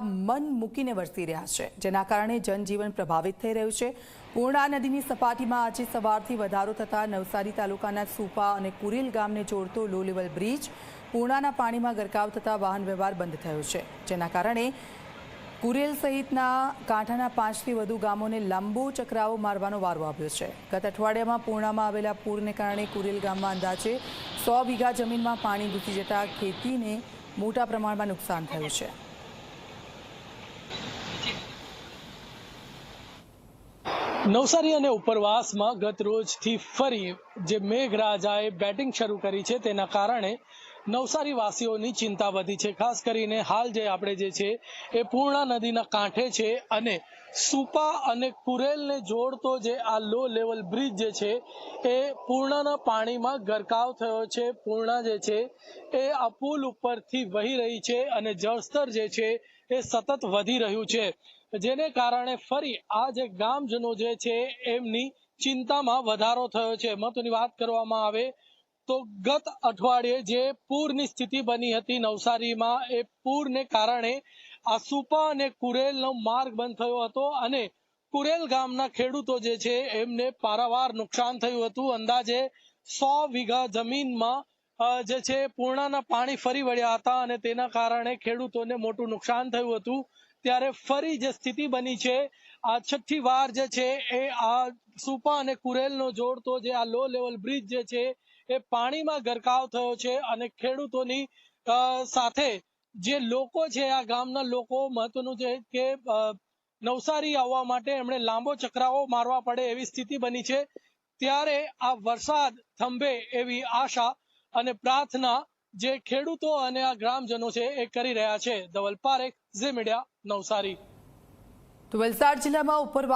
મન મૂકીને વરસી રહ્યા છે, જેના કારણે જનજીવન પ્રભાવિત થઈ રહ્યું છે. પૂર્ણા નદીની સપાટીમાં આજે સવારથી વધારો થતાં નવસારી તાલુકાના સુપા અને કુરેલ ગામને જોડતો લો લેવલ બ્રિજ પૂર્ણાના પાણીમાં ગરકાવ થતાં વાહન વ્યવહાર બંધ થયો છે, જેના કારણે કુરેલ સહિતના કાંઠાના પાંચથી વધુ ગામોને લાંબો ચકરાવો મારવાનો વારો આવ્યો છે. ગત અઠવાડિયામાં પૂર્ણામાં આવેલા પૂરને કારણે કુરેલ ગામમાં અંદાજે સો વીઘા જમીનમાં પાણી ઘૂસી જતા ખેતીને મોટા પ્રમાણમાં નુકસાન થયું છે. નવસારી અને ઉપરવાસમાં ગત રોજથી ફરી જે મેઘરાજાએ બેટિંગ શરૂ કરી છે તેના કારણે નવસારી વાસીઓની ચિંતા વધી છે. ખાસ કરીને હાલ જે આપણે જે છે એ પૂર્ણા નદીના કાંઠે છે અને સુપા અને કુરેલને જોડતો જે આ લો લેવલ બ્રિજ જે છે એ પૂર્ણાના પાણીમાં ગરકાવ થયો છે. પૂર્ણા જે છે એ આ પુલ ઉપરથી વહી રહી છે અને જળસ્તર જે છે એ સતત વધી રહ્યું છે. જેને કારણે ફરી આ જે ગામજનો જે છે એમની ચિંતામાં વધારો થયો છે. મહત્વની વાત કરવામાં આવે તો ગત અઠવાડિયે જે પૂરની સ્થિતિ બની હતી નવસારીમાં, એ પૂરને કારણે આ સુપા અને કુરેલનો માર્ગ બંધ થયો હતો અને કુરેલ ગામના ખેડૂતો જે છે, એમને પારાવાર નુકસાન થયું હતું. અંદાજે સો વીઘા જમીનમાં જે છે, પૂર્ણાના પાણી ફરી વળ્યા હતા અને તેના કારણે ખેડૂતોને મોટું નુકસાન થયું હતું. ત્યારે ફરી જે સ્થિતિ બની છે, આ છઠ્ઠી વાર જે છે, એ આ સુપા અને કુરેલનો જોડતો જે આ લો લેવલ બ્રિજ જે છે, એ પાણીમાં ગરકાવ થયો છે અને ખેડૂતોની સાથે જે લોકો છે, આ ગામના લોકો મહત્વનું છે કે નવસારી આવવા માટે એમણે લાંબો ચક્રાઓ મારવા પડે એવી સ્થિતિ બની છે. ત્યારે આ વરસાદ થંભે એવી આશા અને પ્રાર્થના જે ખેડૂતો અને આ ગ્રામજનો છે, એ કરી રહ્યા છે. Dhaval Parekh, Zee Media, Navsari. તો વલસાડ જિલ્લામાં ઉપરવાસ